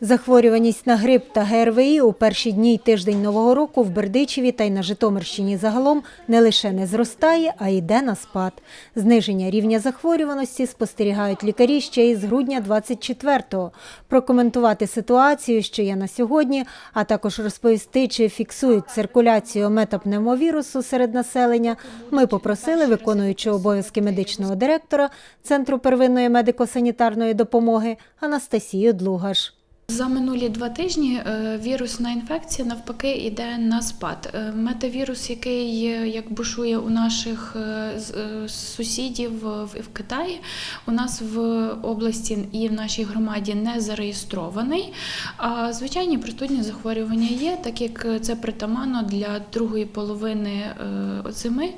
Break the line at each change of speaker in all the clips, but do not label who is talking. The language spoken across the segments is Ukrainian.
Захворюваність на грип та ГРВІ у перші дні й тиждень нового року в Бердичеві та й на Житомирщині загалом не лише не зростає, а йде на спад. Зниження рівня захворюваності спостерігають лікарі ще із грудня 24-го. Прокоментувати ситуацію, що є на сьогодні, а також розповісти, чи фіксують циркуляцію метапневмовірусу серед населення, ми попросили виконуючого обов'язки медичного директора Центру первинної медико-санітарної допомоги Анастасію Длугаш.
За минулі два тижні е, вірусна інфекція навпаки йде на спад. Е, Метавірус, який е, як бушує у наших сусідів в, Китаї, у нас в області і в нашій громаді не зареєстрований. А звичайні простудні захворювання є, так як це притаманно для другої половини зими.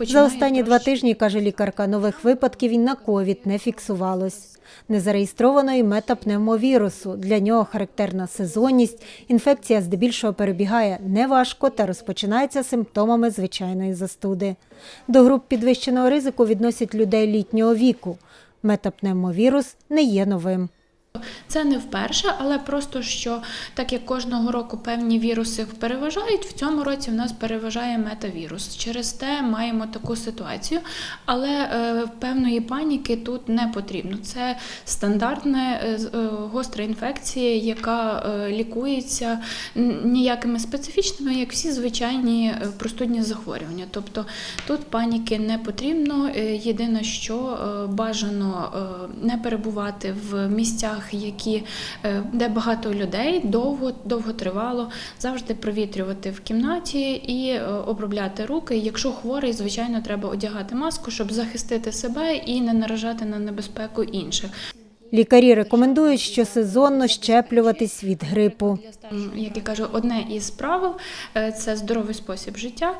За останні два тижні, каже лікарка, нових випадків і на ковід не фіксувалось. Незареєстрованої метапневмовірусу. Для нього характерна сезонність. Інфекція здебільшого перебігає неважко та розпочинається симптомами звичайної застуди. До груп підвищеного ризику відносять людей літнього віку. Метапневмовірус не є новим.
Це не вперше, але просто що так як кожного року певні віруси переважають, в цьому році в нас переважає метавірус. Через те маємо таку ситуацію, але е, певної паніки тут не потрібно. Це стандартна е, е, гостра інфекція, яка е, лікується ніякими специфічними, як всі звичайні е, простудні захворювання. Тобто тут паніки не потрібно. Е, Єдине, що бажано не перебувати в місцях, які, е, де багато людей, довго, довго тривало, завжди провітрювати в кімнаті і е, обробляти руки. Якщо хворий, звичайно, треба одягати маску, щоб захистити себе і не наражати на небезпеку інших.
Лікарі рекомендують, що сезонно щеплюватись від грипу.
Як я кажу, одне із правил е, це здоровий спосіб життя,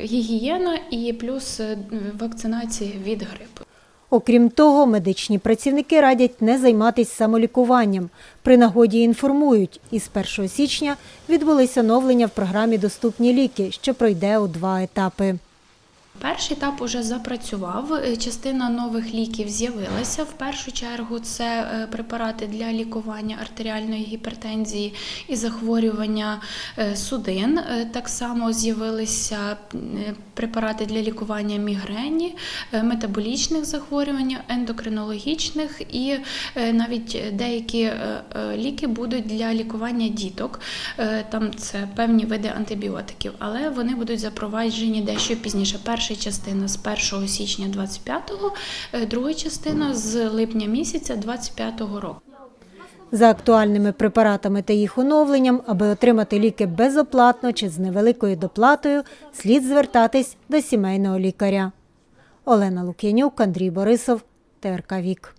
гігієна і плюс вакцинація від грипу.
Окрім того, медичні працівники радять не займатися самолікуванням. При нагоді інформують, із 1 січня відбулися оновлення в програмі Доступні ліки, що пройде у два етапи.
Перший етап уже запрацював. е, Частина нових ліків з'явилася. В першу чергу це е, препарати для лікування артеріальної гіпертензії і захворювання е, судин. Так само з'явилися препарати для лікування мігрені, метаболічних захворювань, ендокринологічних і навіть деякі ліки будуть для лікування діток. Там це певні види антибіотиків, але вони будуть запроваджені дещо пізніше. Перша частина з 1 січня 25-го, е, друга частина з липня місяця 25-го року.
За актуальними препаратами та їх оновленням, аби отримати ліки безоплатно чи з невеликою доплатою, слід звертатись до сімейного лікаря. Олена Лук'янюк, Андрій Борисов, ТРК Вік.